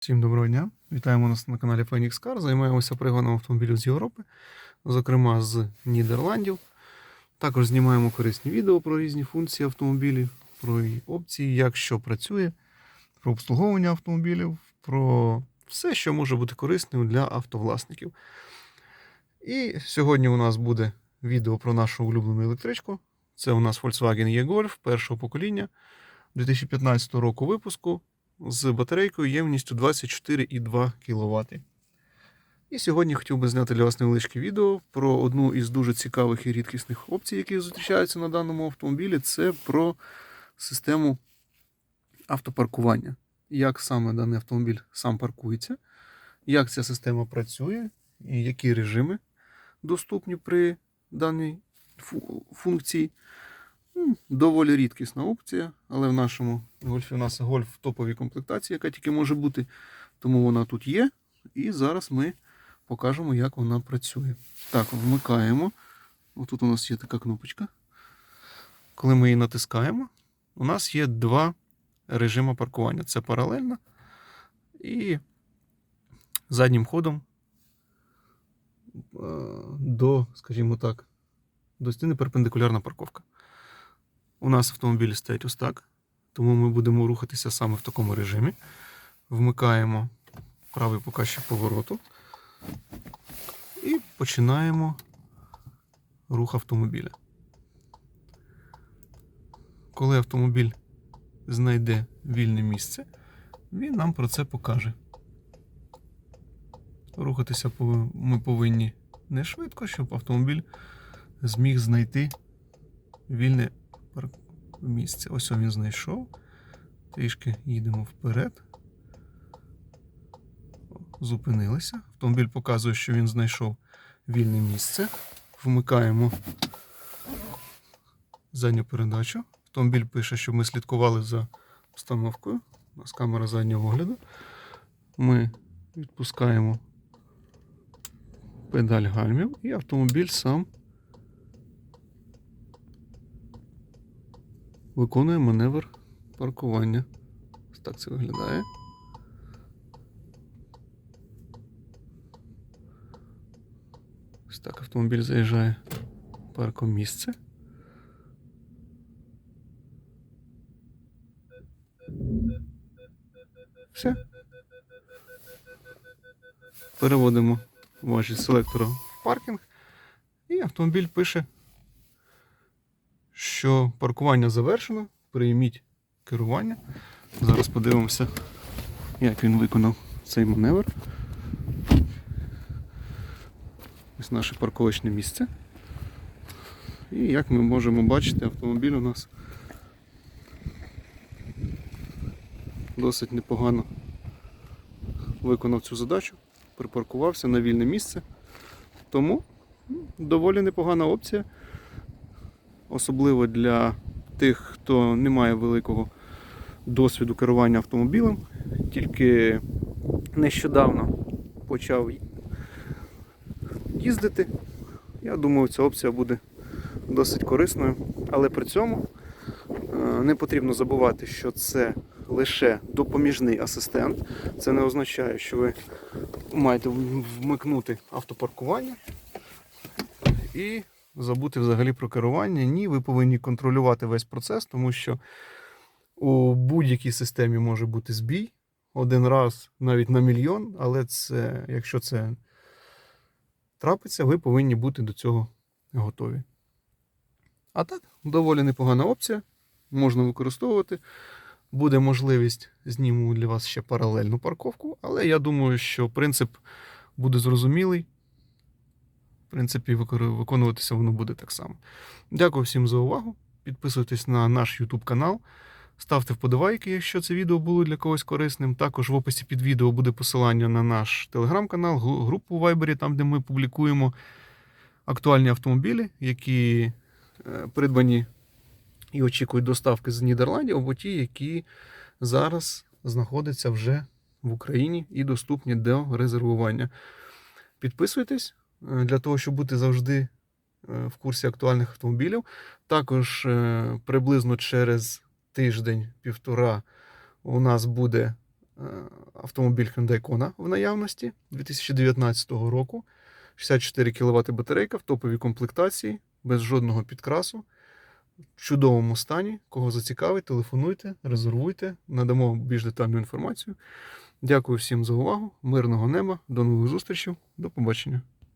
Всім доброго дня! Вітаємо нас на каналі Phoenix Car. Займаємося пригоном автомобілів з Європи, зокрема з Нідерландів. Також знімаємо корисні відео про різні функції автомобілів, про її опції, як що працює, про обслуговування автомобілів, про все, що може бути корисним для автовласників. І сьогодні у нас буде відео про нашу улюблену електричку. Це у нас Volkswagen E-Golf першого покоління 2015 року випуску з батарейкою ємністю 24,2 кВт. І сьогодні хотів би зняти для вас невеличке відео про одну із дуже цікавих і рідкісних опцій, які зустрічаються на даному автомобілі. Це про систему автопаркування. Як саме даний автомобіль сам паркується, як ця система працює, і які режими доступні при даній функції. Доволі рідкісна опція, але в нашому гольфі у нас гольф в топовій комплектації, яка тільки може бути, тому вона тут є. І зараз ми покажемо, як вона працює. Так, вмикаємо. Отут у нас є така кнопочка. Коли ми її натискаємо, у нас є два режими паркування: це паралельно і заднім ходом е, до, скажімо так, до стіни перпендикулярна парковка. У нас автомобіль стоять ось так, тому ми будемо рухатися саме в такому режимі. Вмикаємо правий показчик повороту і починаємо рух автомобіля. Коли автомобіль знайде вільне місце, він нам про це покаже. Рухатися ми повинні не швидко, щоб автомобіль зміг знайти вільне місце. Ось він знайшов. Трішки їдемо вперед. Зупинилися. Автомобіль показує, що він знайшов вільне місце. Вмикаємо задню передачу. Автомобіль пише, що ми слідкували за обстановкою. У нас камера заднього огляду. Ми відпускаємо педаль гальмів і автомобіль сам виконує маневр паркування. Ось так це виглядає. Ось так автомобіль заїжджає в паркомісце. Все. Переводимо ваші селектора в паркінг, і автомобіль пише, що паркування завершено. Прийміть керування. Зараз подивимося, як він виконав цей маневр. Ось наше парковочне місце. І як ми можемо бачити, автомобіль у нас досить непогано виконав цю задачу, припаркувався на вільне місце. Тому доволі непогана опція, особливо для тих, хто не має великого досвіду керування автомобілем, тільки нещодавно почав їздити. Я думаю, ця опція буде досить корисною, але при цьому е, не потрібно забувати, що це лише допоміжний асистент. Це не означає, що ви маєте вмикнути автопаркування і забути взагалі про керування. Ні, ви повинні контролювати весь процес, тому що у будь-якій системі може бути збій один раз навіть на мільйон, але це, якщо це трапиться, ви повинні бути до цього готові. А так, доволі непогана опція. Можна використовувати. Буде можливість зніму для вас ще паралельну парковку, але я думаю, що принцип буде зрозумілий. Принципі, виконуватися воно буде так само. Дякую всім за увагу. Підписуйтесь на наш YouTube канал. Ставте вподобайки, якщо це відео було для когось корисним. Також в описі під відео буде посилання на наш телеграм-канал, групу Viber, там, де ми публікуємо актуальні автомобілі, які е, придбані і очікують доставки з Нідерландів, або ті, які зараз знаходяться вже в Україні і доступні до резервування. Підписуйтесь для того, щоб бути завжди е, в курсі актуальних автомобілів. Також е, приблизно через тиждень-півтора у нас буде е, автомобіль Hyundai Kona в наявності 2019 року. 64 кВт батарейка в топовій комплектації, без жодного підкрасу. В чудовому стані. Кого зацікавить, телефонуйте, резервуйте, надамо більш детальну інформацію. Дякую всім за увагу. Мирного неба, до нових зустрічей, до побачення.